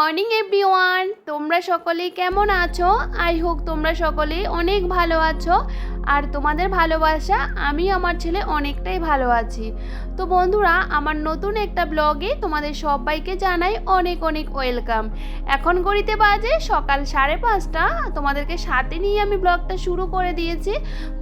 Morning, everyone. তোমরা সকলে কেমন আছো? আই হোক তোমরা সকলে অনেক ভালো আছো। আর তোমাদের ভালোবাসা, আমি আমার ছেলে অনেকটাই ভালো আছি। তো বন্ধুরা, আমার নতুন একটা ব্লগে তোমাদের সবাইকে জানাই অনেক অনেক ওয়েলকাম। এখন গড়িতে বাজে সকাল সাড়ে পাঁচটা। তোমাদেরকে সাথে নিয়ে আমি ব্লগটা শুরু করে দিয়েছি।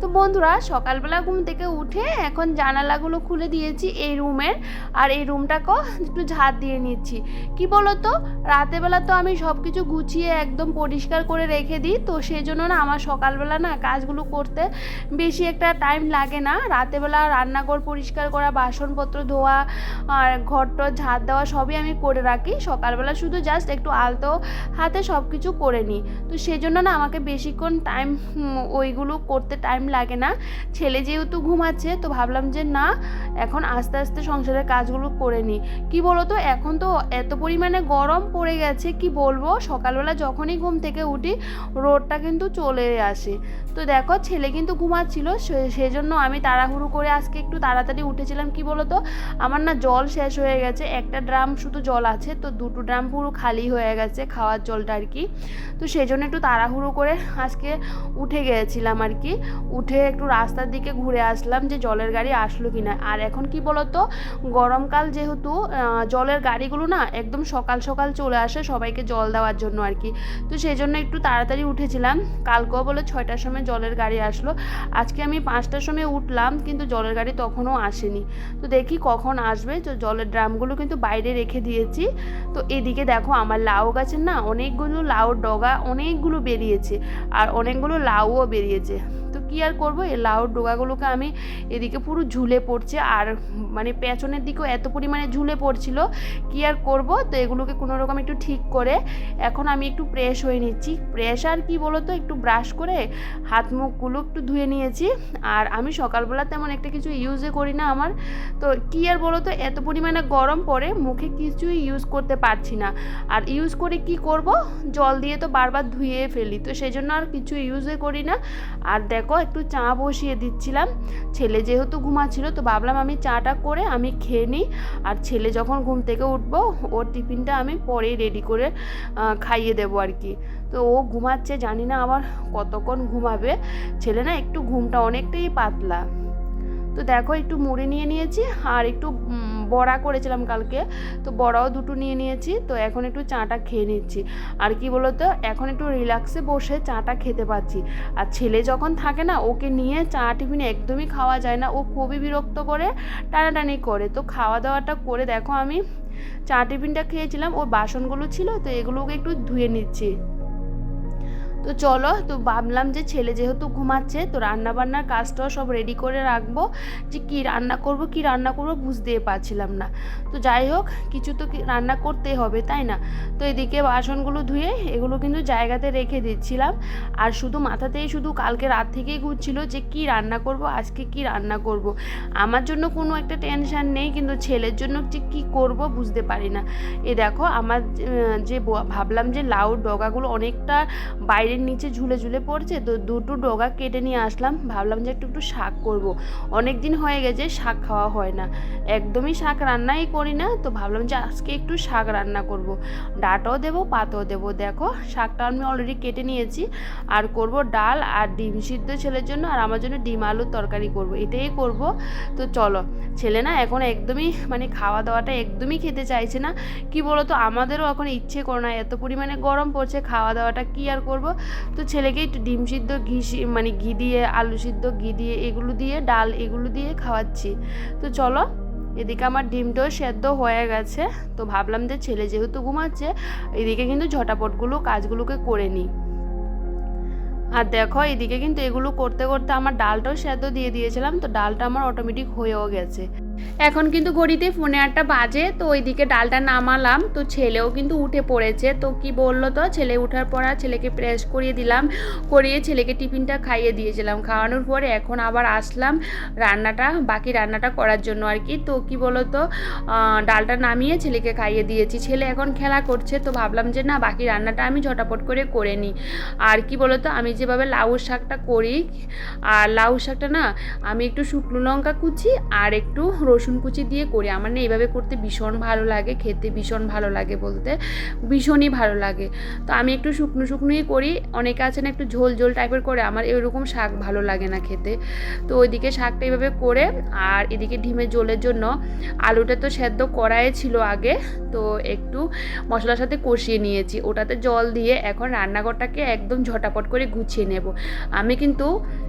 তো বন্ধুরা, সকালবেলা ঘুম থেকে উঠে এখন জানালাগুলো খুলে দিয়েছি এই রুমের। আর এই রুমটাকেও একটু ঝাড় দিয়ে নিচ্ছি। কি বলো তো রাতেবেলা তো আমি সব কিছু গুছিয়ে একদম পরিষ্কার করে রেখে দিই। তো সেই জন্য না আমার সকালবেলা না কাজগুলো করতে বেশি একটা টাইম লাগে না। রাতেবেলা রান্নাঘর পরিষ্কার করা বাসনপত্র ধোয়া আর ঘরটর ঝাড় দেওয়া সবই আমি করে রাখি। সকালবেলা শুধু জাস্ট একটু আলতো হাতে সব কিছু করে নিই। তো সেই জন্য না আমাকে বেশিক্ষণ টাইম ওইগুলো করতে টাইম লাগে না। ছেলে যেহেতু ঘুমাচ্ছে, তো ভাবলাম যে না, এখন আস্তে আস্তে সংসারের কাজগুলো করে নিই। কি বলো তো এখন তো এত পরিমাণে গরম পড়ে গেছে, কি বলব? সকালবেলা যখনই ঘুম থেকে উঠি, রোদটা কিন্তু চলে আসে। তো দেখো, ছেলে কিন্তু ঘুমাচ্ছিল সেজন্য আমি তাড়াহুড়ো করে আজকে একটু তাড়াতাড়ি উঠেছিলাম, কি বলো তো আমার না জল শেষ হয়ে গেছে, একটা ড্রাম শুধু জল আছে, তো দুটো ড্রাম পুরো খালি হয়ে গেছে খাওয়ার জলটা আর কি। তো সেই জন্য একটু তাড়াহুড়ো করে আজকে উঠে গিয়েছিলাম আর কি। উঠে একটু রাস্তার দিকে ঘুরে আসলাম যে জলের গাড়ি আসলো কিনা। আর এখন কি বলতো? গরমকাল যেহেতু জলের গাড়িগুলো না একদম সকাল সকাল চলে আসে সবাইকে জল দেওয়ার জন্য আর কি। তো সেই জন্য একটু তাড়াতাড়ি উঠেছিলাম। কালকেও বলে ছয়টার সময় জলের গাড়ি আসলো। আজকে আমি পাঁচটার সময় উঠলাম, কিন্তু জলের গাড়ি তখনও আসেনি। তো দেখি কখন আসবে। তো জলের ড্রামগুলো কিন্তু বাইরে রেখে দিয়েছি। তো এদিকে দেখো আমার লাউ গাছের না অনেকগুলো লাউ ডগা অনেকগুলো বেরিয়েছে। আর অনেকগুলো লাউও বেরিয়েছে। কি আর করব? এই লাউর ডোগাগুলোকে আমি এদিকে পুরো ঝুলে পড়ছে। আর মানে পেছনের দিকেও এত পরিমাণে ঝুলে পড়ছিল, কি আর করব? তো এগুলোকে কোনো রকম একটু ঠিক করে এখন আমি একটু প্রেস হয়ে নিচ্ছি। প্রেস আর কি বলো তো একটু ব্রাশ করে হাত মুখগুলো একটু ধুয়ে নিয়েছি। আর আমি সকালবেলা তেমন একটা কিছু ইউজে করি না আমার। তো কি আর বলো তো এত পরিমাণে গরম পড়ে মুখে কিছুই ইউজ করতে পারছি না। আর ইউজ করে কি করব? জল দিয়ে তো বারবার ধুয়ে ফেলি। তো সেই জন্য আর কিছু ইউজে করি না। আর দেখো একটু চা বসিয়ে দিচ্ছিলাম। ছেলে যেহেতু ঘুমাচ্ছিল, তো ভাবলাম আমি চাটা করে আমি খেয়ে নিই। আর ছেলে যখন ঘুম থেকে উঠবো, ওর টিফিনটা আমি পরেই রেডি করে খাইয়ে দেবো আর কি। তো ও ঘুমাচ্ছে, জানি না আবার কতক্ষণ ঘুমাবে। ছেলে না একটু ঘুমটা অনেকটাই পাতলা। তো দেখো একটু মুড়ি নিয়ে নিয়েছি, আর একটু বড়া করেছিলাম কালকে, তো বড়াও দুটো নিয়ে নিয়েছি, তো এখন একটু চাটা খেয়ে নিচ্ছি। আর কি বলতো, এখন একটু রিল্যাক্সে বসে চাটা খেতে পাচ্ছি। আর ছেলে যখন থাকে না, ওকে নিয়ে চা টিফিন একদমই খাওয়া যায় না, ও খুবই বিরক্ত করে, টানাটানি করে। তো খাওয়া দাওয়াটা করে দেখো আমি, চা টিফিনটা খেয়েছিলাম, ওর বাসনগুলো ছিল, তো এগুলোকে একটু ধুয়ে নিচ্ছি। তো চলো, তো ভাবলাম যে ছেলে যেহেতু ঘুমাচ্ছে, তো রান্না বান্নার কাজটাও সব রেডি করে রাখব। যে কি রান্না করব, কি রান্না করব বুঝতেই পারছিলাম না। তো যাই হোক, কিছু তো রান্না করতেই হবে, তাই না? তো এদিকে বাসনগুলো ধুয়ে এগুলো কিন্তু জায়গাতে রেখে দিচ্ছিলাম। আর শুধু মাথাতেই শুধু কালকে রাত থেকেই ঘুরছিল যে কি রান্না করব, আজকে কি রান্না করব। আমার জন্য কোনো একটা টেনশন নেই, কিন্তু ছেলের জন্য যে কী করব বুঝতে পারি না। এ দেখো, আমার যে- ভাবলাম যে লাউ ডগাগুলো অনেকটা বাইরের নিচে ঝুলে ঝুলে পড়ছে, তো দুটো ডগা কেটে নিয়ে আসলাম। ভাবলাম যে একটু একটু শাক করব। অনেক দিন হয়ে গেছে, শাক খাওয়া হয় না। একদমই শাক রান্নাই করি না, তো ভাবলাম যে আজকে একটু শাক রান্না করব। ডাটাও দেবো, পাতাও দেবো। দেখো, শাকটা আমি অলরেডি কেটে নিয়েছি। আর করব ডাল আর ডিম সিদ্ধ ছেলের জন্য, আর আমার জন্য ডিম আলুর তরকারি করব। এটাই করব। তো চলো, ছেলে না এখন একদমই মানে খাওয়া দাওয়াটা একদমই খেতে চাইছে না। কি বলতো, আমাদেরও এখন ইচ্ছে করে না, এত পরিমাণে গরম পড়ছে, খাওয়া দাওয়াটা কি আর করব? তো ছেলেকে একটু ডিম সিদ্ধ ঘি মানে ঘি দিয়ে, আলু সিদ্ধ ঘি দিয়ে, এগুলো দিয়ে, ডাল এগুলো দিয়ে খাওয়াচ্ছি। তো চলো, এদিকে আমার ডিমটাও সেদ্ধ হয়ে গেছে। তো ভাবলাম যে ছেলে যেহেতু ঘুমাচ্ছে, এদিকে কিন্তু ঝটাপটগুলো কাজগুলোকে করে নিই। আর দেখো, এদিকে কিন্তু এগুলো করতে করতে আমার ডালটাও সেদ্ধ দিয়ে দিয়েছিলাম, তো ডালটা আমার অটোমেটিক হয়েও গেছে। এখন কিন্তু ঘড়িতে ফোনে আটটা বাজে, তো ওইদিকে ডালটা নামালাম, তো ছেলেও কিন্তু উঠে পড়েছে, তো কি বলল তো? ছেলে উঠার পর আর ছেলেকে প্রেস করিয়ে দিলাম, করিয়ে ছেলেকে টিফিনটা খাইয়ে দিয়েছিলাম। খাওয়ানোর পরে এখন আবার আসলাম রান্নাটা, বাকি রান্নাটা করার জন্য আর কি। তো কি বলো তো? ডালটা নামিয়ে ছেলেকে খাইয়ে দিয়েছি। ছেলে এখন খেলা করছে, তো ভাবলাম যে না, বাকি রান্নাটা আমি ঝটাপট করে করে নিই। আর কি বলো তো? আমি যেভাবে লাউ শাকটা করি, আর লাউ শাকটা না, আমি একটু শুকনো লঙ্কা কুচি আর একটু রসুন কুচি দিয়ে করি। আমার না এইভাবে করতে ভীষণ ভালো লাগে, খেতে ভীষণ ভালো লাগে বলতে। ভীষণই ভালো লাগে। তো আমি একটু শুকনো শুকনোই করি, অনেকে আছে না একটু ঝোল ঝোল টাইপের করে, আমার এরকম শাক ভালো লাগে না খেতে। তো ওইদিকে শাকটা এইভাবে করে, আর এদিকে ডিমের ঝোলের জন্য আলুটা তো সেদ্ধ করাই ছিল আগে, তো একটু মশলার সাথে কষিয়ে নিয়েছি। ওটাতে জল দিয়ে এখন রান্নাঘরটাকে একদম ঝটাপট করে গুছিয়ে নেব। আমি কিন্তু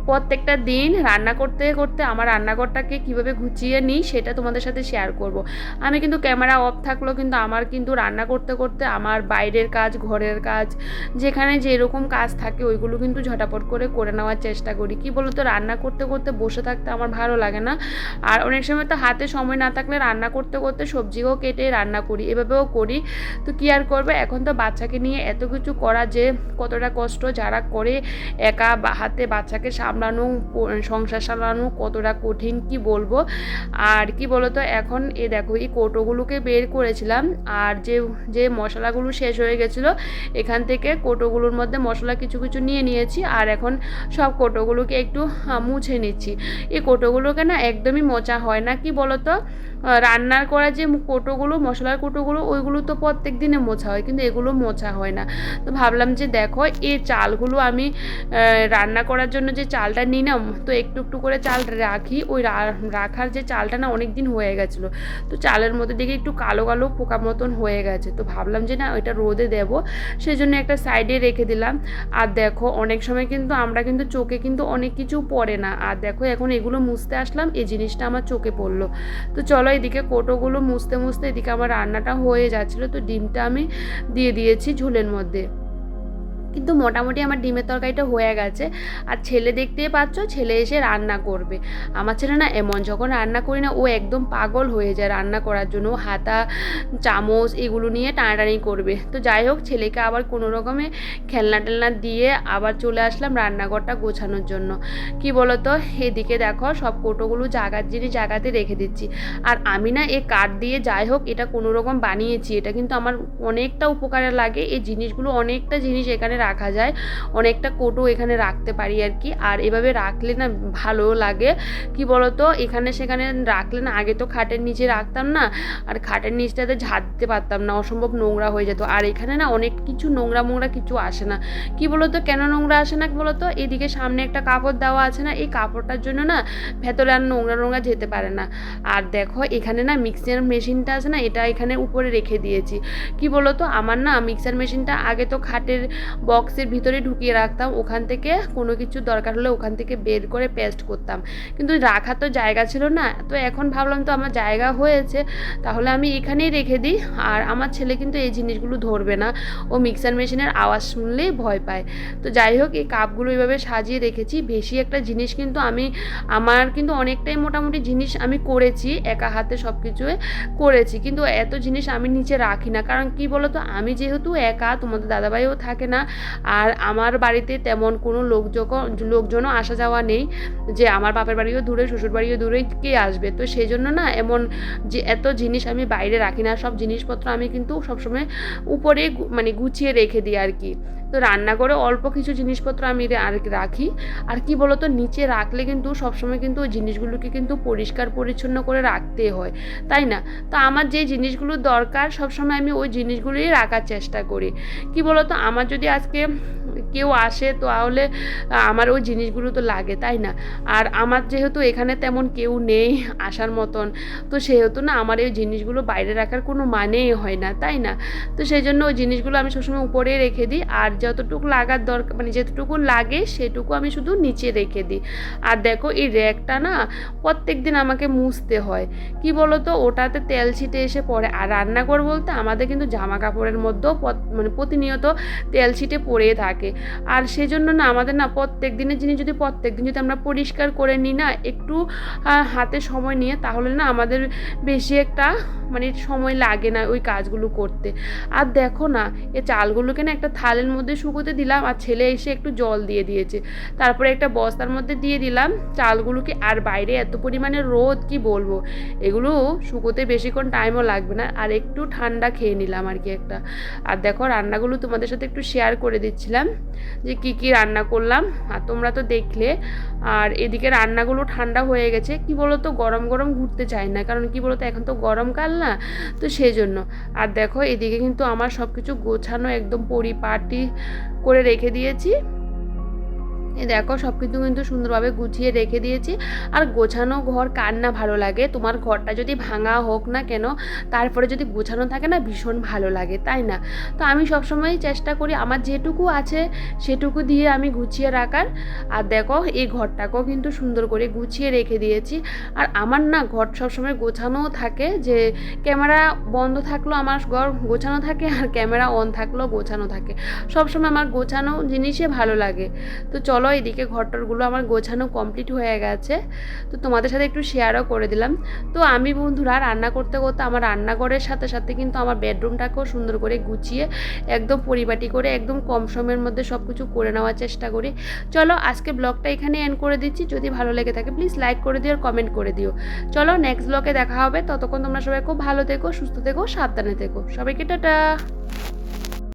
প্রত্যেকটা দিন রান্না করতে করতে আমার রান্নাঘরটাকে কীভাবে গুছিয়ে নিই সেটা তোমাদের সাথে শেয়ার করব। আমি কিন্তু ক্যামেরা অফ থাকলেও কিন্তু আমার কিন্তু রান্না করতে করতে আমার বাইরের কাজ, ঘরের কাজ, যেখানে যেরকম কাজ থাকে ওইগুলো কিন্তু ঝটাপট করে করে নেওয়ার চেষ্টা করি। কি বলো তো রান্না করতে করতে বসে থাকতে আমার ভালো লাগে না। আর অনেক সময় তো হাতে সময় না থাকলে রান্না করতে করতে সবজিও কেটে রান্না করি। এভাবেও করি। তো কী আর করবে? এখন তো বাচ্চাকে নিয়ে এত কিছু করা যে কতটা কষ্ট, যারা করে একা হাতে বাচ্চাকে সামলানো সংসার সামলানো কতটা কঠিন, কি বলব? আর কি বলতো, এখন এ দেখো, এই কৌটোগুলোকে বের করেছিলাম আর যে যে মশলাগুলো শেষ হয়ে গেছিল, এখান থেকে কৌটোগুলোর মধ্যে মশলা কিছু কিছু নিয়ে নিয়েছি আর এখন সব কৌটোগুলোকে একটু মুছে নিচ্ছি। এই কৌটোগুলোকে না একদমই মোচা হয় না, কি বলতো রান্নার করা যে কৌটোগুলো, মশলার কৌটোগুলো, ওইগুলো তো প্রত্যেক দিনে মোছা হয়, কিন্তু এগুলো মোছা হয় না। তো ভাবলাম যে দেখো, এই চালগুলো আমি রান্না করার জন্য যে চালটা নিলাম, তো একটু একটু করে চাল রাখি, ওই রাখার যে চালটা না অনেক দিন হয়ে গেছিল। তো চালের মধ্যে দেখে একটু কালো কালো পোকা মতন হয়ে গেছে। তো ভাবলাম যে না, ওইটা রোদে দেবো। সেই জন্য একটা সাইডে রেখে দিলাম। আর দেখো, অনেক সময় কিন্তু আমরা কিন্তু চোখে কিন্তু অনেক কিছু পড়ে না। আর দেখো, এখন এগুলো মুছতে আসলাম, এই জিনিসটা আমার চোখে পড়ল। তো চলো এদিকে কোটোগুলো মুছতে মুছতে এদিকে আমার রান্নাটা হয়ে যাচ্ছিল। তো ডিমটা আমি দিয়ে দিয়েছি ঝোলের মধ্যে। কিন্তু মোটামুটি আমার ডিমের তরকারিটা হয়ে গেছে। আর ছেলে দেখতেই পাচ্ছ, ছেলে এসে রান্না করবে। আমার ছেলে না এমন, যখন রান্না করি না, ও একদম পাগল হয়ে যায় রান্না করার জন্য। হাতা, চামচ এগুলো নিয়ে টানাটানি করবে। তো যাই হোক, ছেলেকে আবার কোনো রকমে খেলনা টেলনা দিয়ে আবার চলে আসলাম রান্নাঘরটা গোছানোর জন্য। কি বলতো, এদিকে দেখো, সব কোটোগুলো জাগার জিনিস জায়গাতে রেখে দিচ্ছি। আর আমি না এ কাঠ দিয়ে যাই হোক, এটা কোনো রকম বানিয়েছি। এটা কিন্তু আমার অনেকটা উপকারে লাগে। এই জিনিসগুলো অনেকটা জিনিস এখানে রাখা যায়। অনেকটা কোটো এখানে রাখতে পারি আর কি। আর এভাবে রাখলে না ভালো লাগে। কি বলতো? এখানে সেখানে রাখলে না আগে তো খাটের নিচে রাখতাম না। আর খাটের নিচটাতে ঝাড় দিতে পারতাম না। অসম্ভব নোংরা হয়ে যেত। আর এখানে না অনেক কিছু নোংরা মোংরা কিছু আসে না। কি বলতো? কেন নোংরা আসে না বলতো? এদিকে সামনে একটা কাপড় দেওয়া আছে না। এই কাপড়টার জন্য না ভেতরে আর নোংরা নোংরা যেতে পারে না। আর দেখো এখানে না মিক্সার মেশিনটা আছে না, এটা এখানে উপরে রেখে দিয়েছি। কি বলতো? আমার না মিক্সার মেশিনটা আগে তো খাটের বক্সের ভিতরে ঢুকিয়ে রাখতাম, ওখান থেকে কোনো কিছু দরকার হলে ওখান থেকে বের করে পেস্ট করতাম। কিন্তু রাখার তো জায়গা ছিল না, তো এখন ভাবলাম তো আমার জায়গা হয়েছে, তাহলে আমি এখানেই রেখে দিই। আর আমার ছেলে কিন্তু এই জিনিসগুলো ধরবে না, ও মিক্সার মেশিনের আওয়াজ শুনলেই ভয় পায়। তো যাই হোক, এই কাপগুলো এইভাবে সাজিয়ে রেখেছি। বেশি একটা জিনিস কিন্তু আমি, আমার কিন্তু অনেকটাই মোটামুটি জিনিস আমি করেছি, একা হাতে সব কিছুই করেছি। কিন্তু এত জিনিস আমি নিচে রাখি না, কারণ কি বলতো? আমি যেহেতু একা, তোমাদের দাদাভাইও থাকে না আর আমার বাড়িতে তেমন কোনো লোকজন লোকজনও আসা যাওয়া নেই যে আমার বাপের বাড়িও দূরে, শ্বশুর বাড়িও দূরে কে আসবে। তো সেই জন্য না এমন যে এত জিনিস আমি বাইরে রাখি না, সব জিনিসপত্র আমি কিন্তু সবসময় উপরে মানে গুছিয়ে রেখে দিই আর কি। তো রান্না করে অল্প কিছু জিনিসপত্র আমি আর রাখি। আর কি বলতো, নিচে রাখলে কিন্তু সবসময় কিন্তু ওই জিনিসগুলোকে কিন্তু পরিষ্কার পরিচ্ছন্ন করে রাখতে হয়, তাই না? তো আমার যে জিনিসগুলো দরকার, সবসময় আমি ওই জিনিসগুলোই রাখার চেষ্টা করি। কি বলতো, আমার যদি আজকে কেউ আসে তো তাহলে আমার ওই জিনিসগুলো তো লাগে, তাই না? আর আমার যেহেতু এখানে তেমন কেউ নেই আসার মতন, তো সেহেতু না আমার এই জিনিসগুলো বাইরে রাখার কোনো মানেই হয় না, তাই না? তো সেই জন্য ওই জিনিসগুলো আমি সবসময় উপরে রেখে দিই, আর যতটুকু লাগার দরকার মানে যেতটুকু লাগে সেটুকু আমি শুধু নিচে রেখে দিই। আর দেখো এই র্যাকটা না প্রত্যেক দিন আমাকে মুছতে হয়, কি বলতো? ওটাতে তেল ছিটে এসে পড়ে, আর রান্নাঘর বলতে আমাদের কিন্তু জামা কাপড়ের মধ্যেও মানে প্রতিনিয়ত তেল ছিটে পড়েই থাকে। আর সেজন্য না আমাদের না প্রত্যেক দিনের জিনিস যদি প্রত্যেক দিন যদি আমরা পরিষ্কার করে নিই না, একটু হাতে সময় নিয়ে তাহলে না আমাদের বেশি একটা মানে সময় লাগে না ওই কাজগুলো করতে। আর দেখো না এ চালগুলোকে না একটা থালের মধ্যে শুকোতে দিলাম, আর ছেলে এসে একটু জল দিয়ে দিয়েছে। তারপরে একটা বস্তার মধ্যে দিয়ে দিলাম, চালগুলোকে আর বাইরে এত পরিমাণে রোদ কি বলব? এগুলো শুকোতে বেশিক্ষণ টাইমও লাগবে না, আর একটু ঠান্ডা খেয়ে নিলাম আর কি একটা। আর দেখো রান্নাগুলো তোমাদের সাথে একটু শেয়ার করে দিচ্ছিলাম। যে কি কি রান্না করলাম। আর তোমরা তো দেখলে, আর এদিকে রান্নাগুলো ঠান্ডা হয়ে গেছে। কি বলো তো গরম গরম ঘুরতে চাই না। কারণ কি বলো তো এখন তো গরমকাল না, তো সেই জন্য আর দেখো, এদিকে কিন্তু আমার সব কিছু গোছানো একদম পরিপাটি করে রেখে দিয়েছি। এই দেখো সব কিছু কিন্তু সুন্দরভাবে গুছিয়ে রেখে দিয়েছি। আর গোছানো ঘর কার না ভালো লাগে? তোমার ঘরটা যদি ভাঙা হোক না কেন, তারপরে যদি গোছানো থাকে না, ভীষণ ভালো লাগে, তাই না? তো আমি সবসময় চেষ্টা করি, আমার যেটুকু আছে, সেটুকু দিয়ে আমি গুছিয়ে রাখার। আর দেখো, এই ঘরটাকেও কিন্তু সুন্দর করে গুছিয়ে রেখে দিয়েছি। আর আমার না ঘর সবসময় গোছানোও থাকে, যে ক্যামেরা বন্ধ থাকলেও আমার ঘর গোছানো থাকে, আর ক্যামেরা অন থাকলেও গোছানো থাকে। সবসময় আমার গোছানো জিনিসে ভালো লাগে। তো চলো এদিকে ঘরটরগুলো আমার গোছানো কমপ্লিট হয়ে গেছে। তো তোমাদের সাথে একটু শেয়ারও করে দিলাম। তো আমি বন্ধুরা রান্না করতে করতে আমার রান্নাঘরের সাথে সাথে কিন্তু আমার বেডরুমটাকেও সুন্দর করে গুছিয়ে একদম পরিপাটি করে একদম কম সময়ের মধ্যে সব কিছু করে নেওয়ার চেষ্টা করি। চলো আজকে ব্লগটা এখানে এন্ড করে দিচ্ছি। যদি ভালো লেগে থাকে প্লিজ লাইক করে দিও আর কমেন্ট করে দিও। চলো নেক্সট ব্লগে দেখা হবে। ততক্ষণ তোমরা সবাই খুব ভালো থেকো, সুস্থ থেকো, সাবধানে থেকো। সবাইকে টাটা!